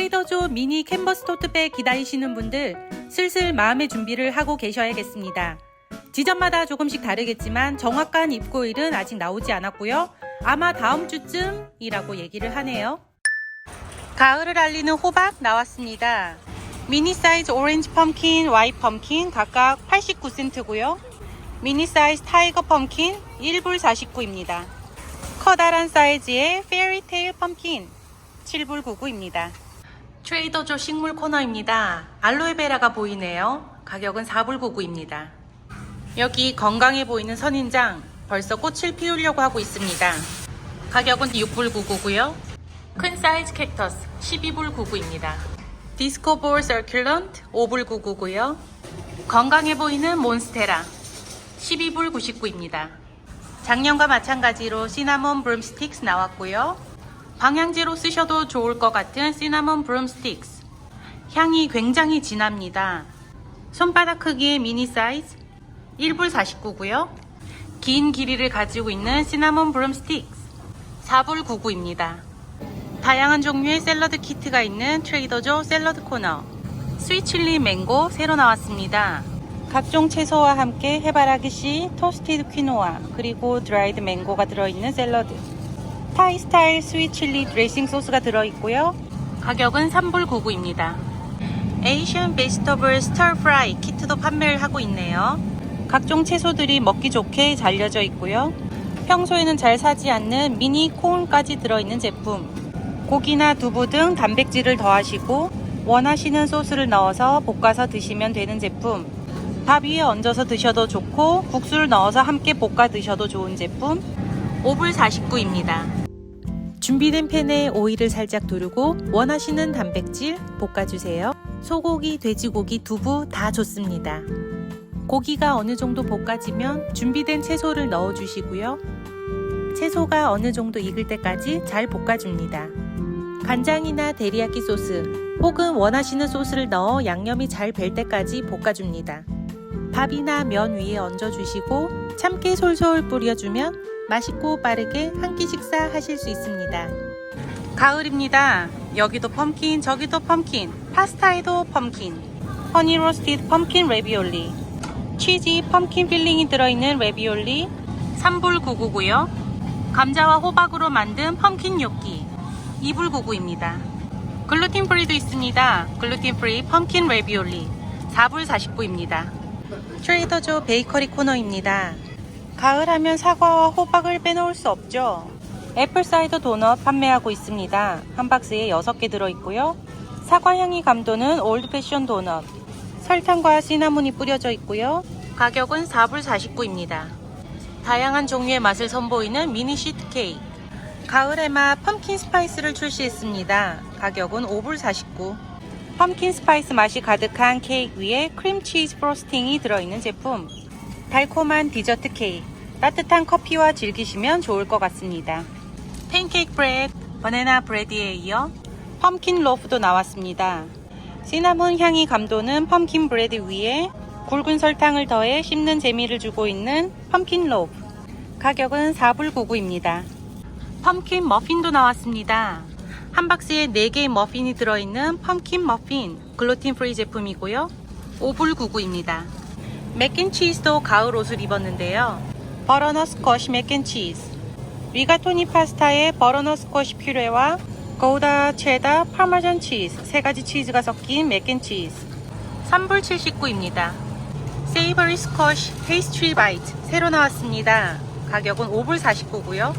트레이더조 미니 캔버스 토트백 기다리시는 분들 슬슬 마음의 준비를 하고 계셔야겠습니다. 지점마다 조금씩 다르겠지만 정확한 입고일은 아직 나오지 않았고요. 아마 다음 주쯤이라고 얘기를 하네요. 가을을 알리는 호박 나왔습니다. 미니 사이즈 오렌지 펌킨, 와이트 펌킨 각각 89센트고요. 미니 사이즈 타이거 펌킨 1불 49입니다. 커다란 사이즈의 페리테일 펌킨 7불 99입니다. 트레이더조 식물 코너입니다. 알로에베라가 보이네요. 가격은 4불 99입니다. 여기 건강해 보이는 선인장 벌써 꽃을 피우려고 하고 있습니다. 가격은 6불 99고요. 큰 사이즈 캡터스 12불 99입니다. 디스코볼 서큘런트 5불 99고요. 건강해 보이는 몬스테라 12불 99입니다. 작년과 마찬가지로 시나몬 브룸 스틱스 나왔고요. 방향제로 쓰셔도 좋을 것 같은 시나몬 브룸 스틱스. 향이 굉장히 진합니다. 손바닥 크기의 미니 사이즈 1불 49고요. 긴 길이를 가지고 있는 시나몬 브룸 스틱스 4불 99입니다. 다양한 종류의 샐러드 키트가 있는 트레이더조 샐러드 코너. 스위칠리 맹고 새로 나왔습니다. 각종 채소와 함께 해바라기 씨, 토스티드 퀴노아, 그리고 드라이드 맹고가 들어있는 샐러드. 타이 스타일 스위칠리 드레싱 소스가 들어있고요. 가격은 3불 99입니다. 에이션 베지터블 스터 프라이 키트도 판매를 하고 있네요. 각종 채소들이 먹기 좋게 잘려져 있고요. 평소에는 잘 사지 않는 미니 콘까지 들어있는 제품. 고기나 두부 등 단백질을 더하시고 원하시는 소스를 넣어서 볶아서 드시면 되는 제품. 밥 위에 얹어서 드셔도 좋고 국수를 넣어서 함께 볶아 드셔도 좋은 제품. 5불 49입니다. 준비된 팬에 오일을 살짝 두르고 원하시는 단백질 볶아주세요. 소고기, 돼지고기, 두부 다 좋습니다. 고기가 어느 정도 볶아지면 준비된 채소를 넣어주시고요. 채소가 어느 정도 익을 때까지 잘 볶아줍니다. 간장이나 데리야끼 소스 혹은 원하시는 소스를 넣어 양념이 잘 벨 때까지 볶아줍니다. 밥이나 면 위에 얹어주시고 참깨 솔솔 뿌려주면 맛있고 빠르게 한 끼 식사 하실 수 있습니다. 가을입니다. 여기도 펌킨, 저기도 펌킨, 파스타에도 펌킨, 허니 로스티드 펌킨 레비올리, 치즈 펌킨 필링이 들어있는 레비올리 3불 99고요. 감자와 호박으로 만든 펌킨 뇨끼 2불 99입니다. 글루틴 프리도 있습니다. 글루틴 프리 펌킨 레비올리 4불 49입니다. 트레이더조 베이커리 코너입니다. 가을 하면 사과와 호박을 빼놓을 수 없죠. 애플 사이더 도넛 판매하고 있습니다. 한 박스에 6개 들어있고요. 사과 향이 감도는 올드 패션 도넛. 설탕과 시나몬이 뿌려져 있고요. 가격은 4불 49입니다. 다양한 종류의 맛을 선보이는 미니 시트 케이크. 가을의 맛 펌킨 스파이스를 출시했습니다. 가격은 5불 49. 펌킨 스파이스 맛이 가득한 케이크 위에 크림치즈 프로스팅이 들어있는 제품. 달콤한 디저트 케이크. 따뜻한 커피와 즐기시면 좋을 것 같습니다. 팬케이크 브레드, 바나나 브레드에 이어 펌킨 로프도 나왔습니다. 시나몬 향이 감도는 펌킨 브레드 위에 굵은 설탕을 더해 씹는 재미를 주고 있는 펌킨 로프. 가격은 4불 99입니다. 펌킨 머핀도 나왔습니다. 한 박스에 4개의 머핀이 들어있는 펌킨 머핀 글루틴 프리 제품이고요. 5불 99입니다. 맥앤치즈도 가을 옷을 입었는데요. 버러너 스쿼시 맥앤치즈 리가토니 파스타에 버러너 스쿼시 퓨레와 고우다 체다 파마전 치즈 세 가지 치즈가 섞인 맥앤치즈 3불 79입니다. 세이버리 스쿼시 페이스트리 바이트 새로 나왔습니다. 가격은 5불 49고요.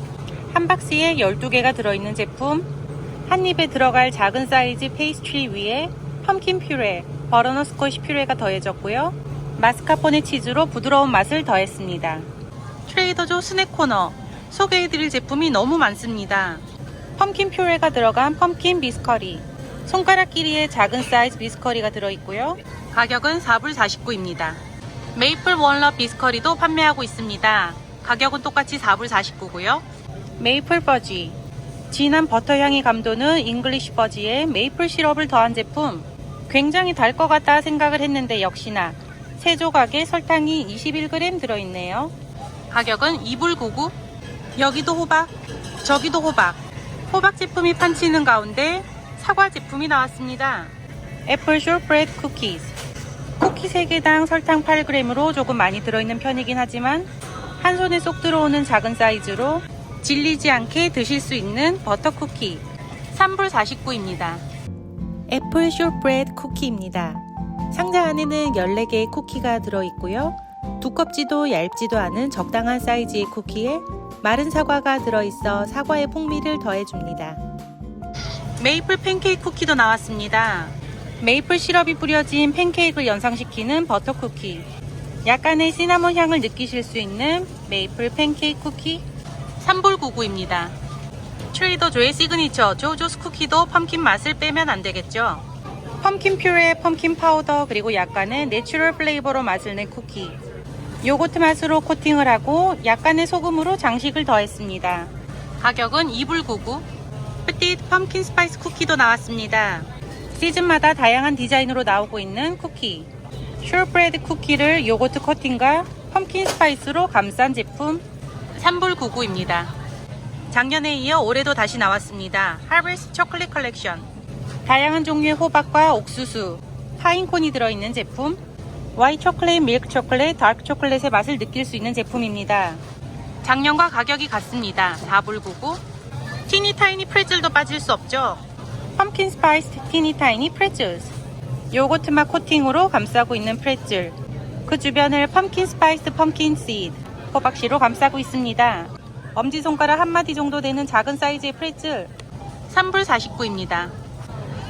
한 박스에 12개가 들어있는 제품 한 입에 들어갈 작은 사이즈 페이스트리 위에 펌킨 퓨레, 버러너 스쿼시 퓨레가 더해졌고요. 마스카포네 치즈로 부드러운 맛을 더했습니다. 트레이더조 스낵 코너 소개해드릴 제품이 너무 많습니다. 펌킨 퓨레가 들어간 펌킨 비스커리 손가락 길이의 작은 사이즈 비스커리가 들어있고요. 가격은 4불 49입니다. 메이플 월넛 비스커리도 판매하고 있습니다. 가격은 똑같이 4불 49고요. 메이플 버지 진한 버터 향이 감도는 잉글리시 버지에 메이플 시럽을 더한 제품 굉장히 달 것 같다 생각을 했는데 역시나 세 조각에 설탕이 21g 들어있네요. 가격은 2불 99. 여기도 호박, 저기도 호박. 호박 제품이 판치는 가운데 사과 제품이 나왔습니다. 애플 쇼브레드 쿠키즈. 쿠키 3개당 설탕 8g으로 조금 많이 들어있는 편이긴 하지만 한 손에 쏙 들어오는 작은 사이즈로 질리지 않게 드실 수 있는 버터 쿠키. 3불 49입니다. 애플 쇼브레드 쿠키입니다. 상자 안에는 14개의 쿠키가 들어있고요. 두껍지도 얇지도 않은 적당한 사이즈의 쿠키에 마른 사과가 들어있어 사과의 풍미를 더해줍니다. 메이플 팬케이크 쿠키도 나왔습니다. 메이플 시럽이 뿌려진 팬케이크를 연상시키는 버터 쿠키. 약간의 시나몬 향을 느끼실 수 있는 메이플 팬케이크 쿠키 3불 99입니다. 트레이더조의 시그니처 조조스 쿠키도 펌킨 맛을 빼면 안 되겠죠. 펌킨 퓨레, 펌킨 파우더, 그리고 약간의 내추럴 플레이버로 맛을 낸 쿠키. 요거트 맛으로 코팅을 하고 약간의 소금으로 장식을 더했습니다. 가격은 2불 99. 프티드 펌킨 스파이스 쿠키도 나왔습니다. 시즌마다 다양한 디자인으로 나오고 있는 쿠키. 슈어브레드 쿠키를 요거트 코팅과 펌킨 스파이스로 감싼 제품 3불 99입니다. 작년에 이어 올해도 다시 나왔습니다. 하베스 초콜릿 컬렉션. 다양한 종류의 호박과 옥수수, 파인콘이 들어있는 제품. 와이 초콜릿, 밀크 초콜릿, 다크 초콜릿의 맛을 느낄 수 있는 제품입니다. 작년과 가격이 같습니다. 4불 99. 티니 타이니 프레즐도 빠질 수 없죠. 펌킨 스파이스 티니 타이니 프레즐스. 요거트 맛 코팅으로 감싸고 있는 프레즐. 그 주변을 펌킨 스파이스 펌킨 호 박씨로 감싸고 있습니다. 엄지손가락 한 마디 정도 되는 작은 사이즈의 프레즐. 3불 49입니다.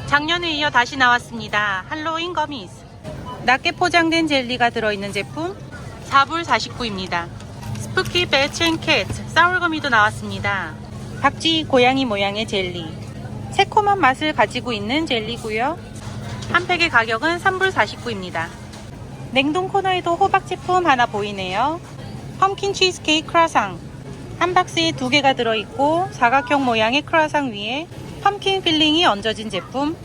작년에 이어 다시 나왔습니다. 할로윈 거미스. 낮게 포장된 젤리가 들어있는 제품 4불 49입니다. 스푸키 배첸캣 사울거미도 나왔습니다. 박쥐 고양이 모양의 젤리. 새콤한 맛을 가지고 있는 젤리고요. 한 팩의 가격은 3불 49입니다. 냉동 코너에도 호박 제품 하나 보이네요. 펌킨 치즈케이크 크라상. 한 박스에 두 개가 들어있고 사각형 모양의 크라상 위에 펌킨 필링이 얹어진 제품.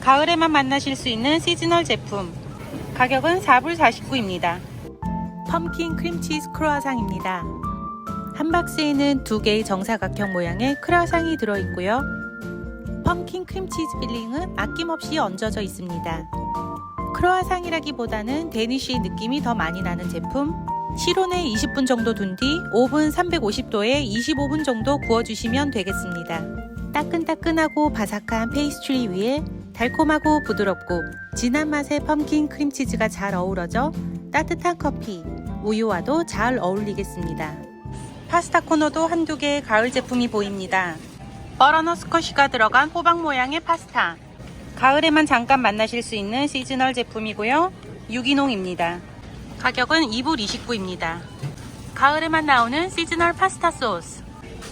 가을에만 만나실 수 있는 시즈널 제품. 가격은 4불 49입니다. 펌킨 크림치즈 크루아상입니다. 한 박스에는 두 개의 정사각형 모양의 크루아상이 들어있고요. 펌킨 크림치즈 필링은 아낌없이 얹어져 있습니다. 크루아상이라기보다는 데니쉬 느낌이 더 많이 나는 제품. 실온에 20분 정도 둔 뒤 오븐 350도에 25분 정도 구워주시면 되겠습니다. 따끈따끈하고 바삭한 페이스트리 위에 달콤하고 부드럽고 진한 맛의 펌킨 크림치즈가 잘 어우러져 따뜻한 커피, 우유와도 잘 어울리겠습니다. 파스타 코너도 한두 개의 가을 제품이 보입니다. 버러너 스쿼시가 들어간 호박 모양의 파스타. 가을에만 잠깐 만나실 수 있는 시즈널 제품이고요. 유기농입니다. 가격은 2불 29입니다. 가을에만 나오는 시즈널 파스타 소스.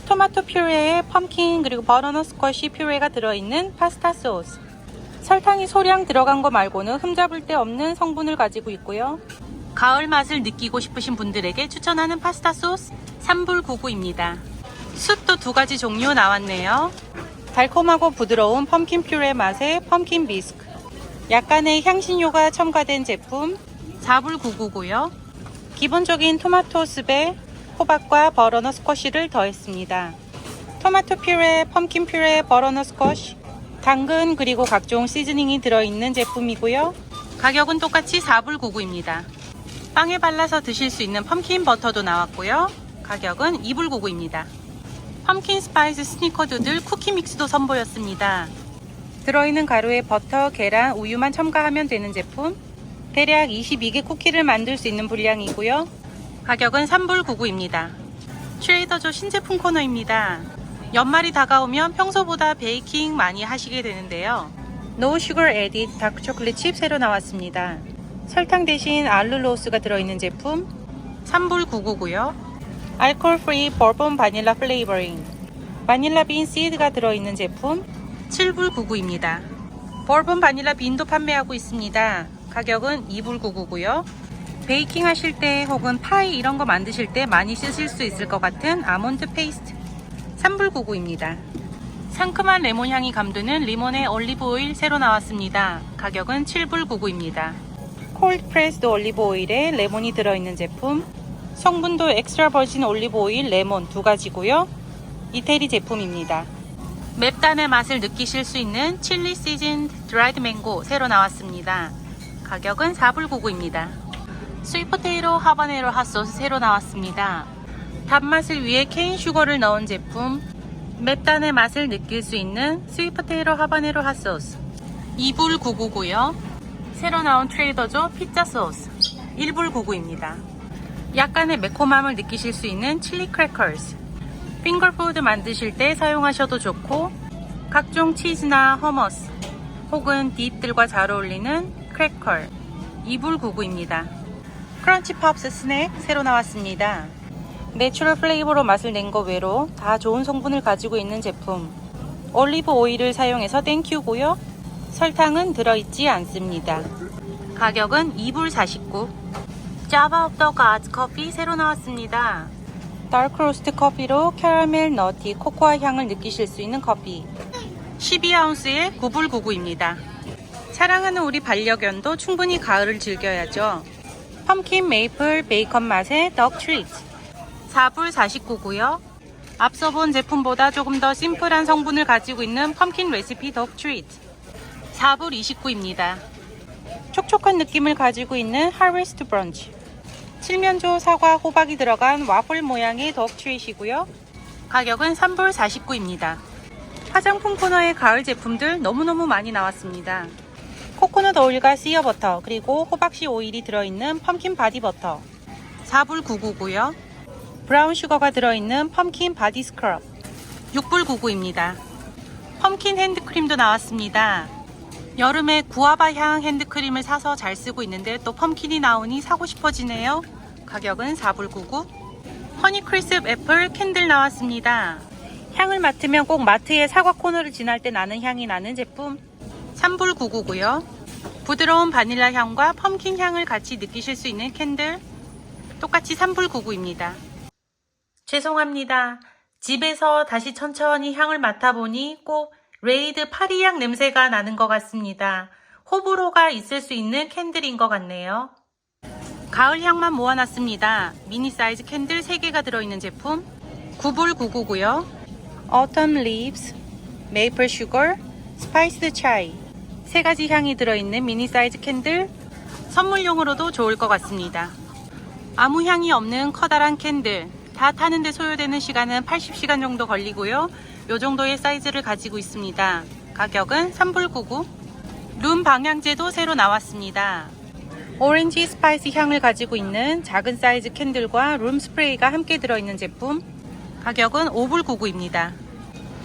토마토 퓨레에 펌킨 그리고 버너너 스쿼시 퓨레가 들어있는 파스타 소스. 설탕이 소량 들어간 거 말고는 흠잡을 데 없는 성분을 가지고 있고요. 가을 맛을 느끼고 싶으신 분들에게 추천하는 파스타 소스 3불 99입니다. 숯도 두 가지 종류 나왔네요. 달콤하고 부드러운 펌킨 퓨레 맛의 펌킨 비스크. 약간의 향신료가 첨가된 제품 4불 99고요. 기본적인 토마토 습에 호박과 버러너 스쿼시를 더했습니다. 토마토 퓨레, 펌킨 퓨레, 버러너 스쿼시, 당근 그리고 각종 시즈닝이 들어있는 제품이고요. 가격은 똑같이 4불 99입니다. 빵에 발라서 드실 수 있는 펌킨 버터도 나왔고요. 가격은 2불 99입니다. 펌킨 스파이스 스니커드들 쿠키 믹스도 선보였습니다. 들어있는 가루에 버터, 계란, 우유만 첨가하면 되는 제품. 대략 22개 쿠키를 만들 수 있는 분량이고요. 가격은 3불 99입니다. 트레이더조 신제품 코너입니다. 연말이 다가오면 평소보다 베이킹 많이 하시게 되는데요. No Sugar 다크 초콜릿 칩 새로 나왔습니다. 설탕 대신 알룰로스가 들어있는 제품 3불 99고요. 알코올 프리 버번 바닐라 플레이버링 바닐라 빈 시드가 들어있는 제품 7불 99입니다. 버번 바닐라 빈도 판매하고 있습니다. 가격은 2불 99고요. 베이킹 하실 때 혹은 파이 이런 거 만드실 때 많이 쓰실 수 있을 것 같은 아몬드 페이스트 3불 99입니다. 상큼한 레몬 향이 감도는 리몬의 올리브 오일 새로 나왔습니다. 가격은 7불 99입니다. 콜드 프레스드 올리브 오일에 레몬이 들어있는 제품 성분도 엑스트라 버진 올리브 오일 레몬 두 가지고요. 이태리 제품입니다. 맵단의 맛을 느끼실 수 있는 칠리 시즌 드라이드 맹고 새로 나왔습니다. 가격은 4불99입니다. 스위포테이로 하바네로 핫소스 새로 나왔습니다. 단맛을 위해 케인 슈거를 넣은 제품 맵단의 맛을 느낄 수 있는 스위포테이로 하바네로 핫소스 2불 99고요. 새로 나온 트레이더조 피자 소스 1불 99입니다. 약간의 매콤함을 느끼실 수 있는 칠리 크래커스 핑거푸드 만드실 때 사용하셔도 좋고 각종 치즈나 허머스 혹은 딥들과 잘 어울리는 크래커 2불 99입니다. 크런치 팝스 스낵 새로 나왔습니다. 내추럴 플레이버로 맛을 낸 거 외로 다 좋은 성분을 가지고 있는 제품 올리브 오일을 사용해서 땡큐고요. 설탕은 들어있지 않습니다. 가격은 2불 49 자바 업더 가즈 커피 새로 나왔습니다. 다크 로스트 커피로 캐러멜 너티 코코아 향을 느끼실 수 있는 커피 12아운스에 9불 99입니다. 사랑하는 우리 반려견도 충분히 가을을 즐겨야죠. 펌킨 메이플 베이컨 맛의 덕 트리트 4불 49고요. 앞서 본 제품보다 조금 더 심플한 성분을 가지고 있는 펌킨 레시피 덕 트리트 4불 29입니다. 촉촉한 느낌을 가지고 있는 하리스트 브런치 칠면조, 사과, 호박이 들어간 와플 모양의 덕 트리트이고요. 가격은 3불 49입니다. 화장품 코너의 가을 제품들 너무너무 많이 나왔습니다. 코코넛 오일과 씨어 버터 그리고 호박씨 오일이 들어있는 펌킨 바디 버터 4불 99고요. 브라운 슈거가 들어있는 펌킨 바디 스크럽 6불 99입니다. 펌킨 핸드크림도 나왔습니다. 여름에 구아바 향 핸드크림을 사서 잘 쓰고 있는데 또 펌킨이 나오니 사고 싶어지네요. 가격은 4불 99. 허니 크리스프 애플 캔들 나왔습니다. 향을 맡으면 꼭 마트의 사과 코너를 지날 때 나는 향이 나는 제품 3불 99고요. 부드러운 바닐라 향과 펌킨 향을 같이 느끼실 수 있는 캔들 똑같이 3불 99입니다. 죄송합니다. 집에서 다시 천천히 향을 맡아보니 꼭 레이드 파리향 냄새가 나는 것 같습니다. 호불호가 있을 수 있는 캔들인 것 같네요. 가을 향만 모아놨습니다. 미니 사이즈 캔들 3개가 들어있는 제품 9불 99고요. Autumn Leaves, Maple Sugar, Spiced Chai 세 가지 향이 들어있는 미니 사이즈 캔들 선물용으로도 좋을 것 같습니다. 아무 향이 없는 커다란 캔들 다 타는데 소요되는 시간은 80시간 정도 걸리고요. 요 정도의 사이즈를 가지고 있습니다. 가격은 3불 99. 룸 방향제도 새로 나왔습니다. 오렌지 스파이스 향을 가지고 있는 작은 사이즈 캔들과 룸 스프레이가 함께 들어있는 제품 가격은 5불 99입니다.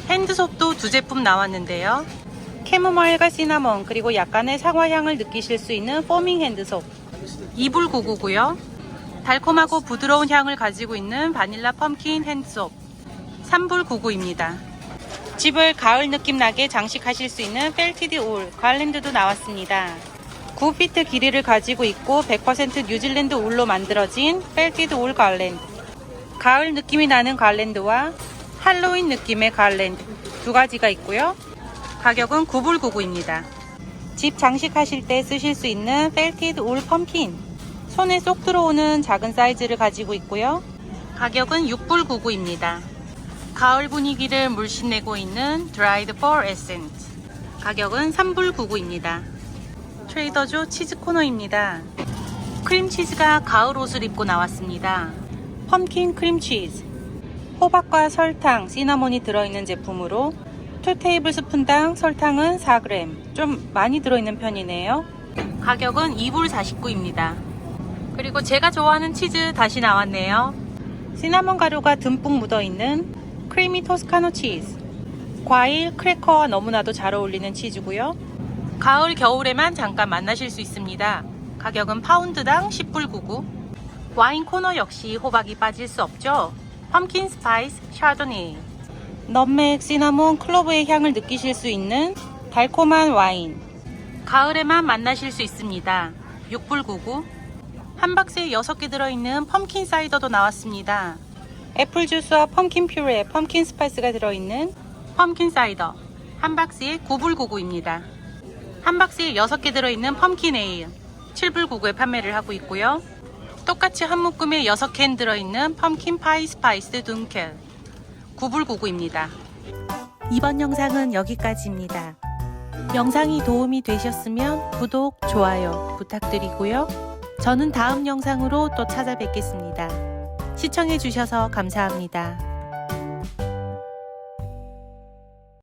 핸드솝도 두 제품 나왔는데요. 캐모마일과 시나몬 그리고 약간의 사과 향을 느끼실 수 있는 포밍 핸드솝 2불 99고요. 달콤하고 부드러운 향을 가지고 있는 바닐라 펌킨 핸드솝 3불 99입니다. 집을 가을 느낌 나게 장식하실 수 있는 펠티드 울 갈랜드도 나왔습니다. 9피트 길이를 가지고 있고 100% 뉴질랜드 울로 만들어진 펠티드 울 갈랜드 가을 느낌이 나는 갈랜드와 할로윈 느낌의 갈랜드 두 가지가 있고요. 가격은 9불 99입니다. 집 장식하실 때 쓰실 수 있는 펠티드 울 펌킨 손에 쏙 들어오는 작은 사이즈를 가지고 있고요. 가격은 6불 99입니다. 가을 분위기를 물씬내고 있는 드라이드 펄 에센스 가격은 3불 99입니다. 트레이더조 치즈 코너입니다. 크림치즈가 가을 옷을 입고 나왔습니다. 펌킨 크림치즈 호박과 설탕, 시나몬이 들어있는 제품으로 2 테이블스푼당 설탕은 4g 좀 많이 들어있는 편이네요. 가격은 2불 49입니다. 그리고 제가 좋아하는 치즈 다시 나왔네요. 시나몬 가루가 듬뿍 묻어있는 크리미 토스카노 치즈 과일, 크래커와 너무나도 잘 어울리는 치즈고요. 가을, 겨울에만 잠깐 만나실 수 있습니다. 가격은 파운드당 10불 99. 와인 코너 역시 호박이 빠질 수 없죠. 펌킨 스파이스 샤도니. 넛맥, 시나몬, 클로브의 향을 느끼실 수 있는 달콤한 와인. 가을에만 만나실 수 있습니다. 6불 99. 한 박스에 6개 들어있는 펌킨 사이더도 나왔습니다. 애플 주스와 펌킨 퓨레, 펌킨 스파이스가 들어있는 펌킨 사이더. 한 박스에 9불 99입니다. 한 박스에 6개 들어있는 펌킨 에일 7불 99에 판매를 하고 있고요. 똑같이 한 묶음에 6캔 들어있는 펌킨 파이 스파이스 둔켈 9불 99입니다. 이번 영상은 여기까지입니다. 영상이 도움이 되셨으면 구독, 좋아요 부탁드리고요. 저는 다음 영상으로 또 찾아뵙겠습니다. 시청해주셔서 감사합니다.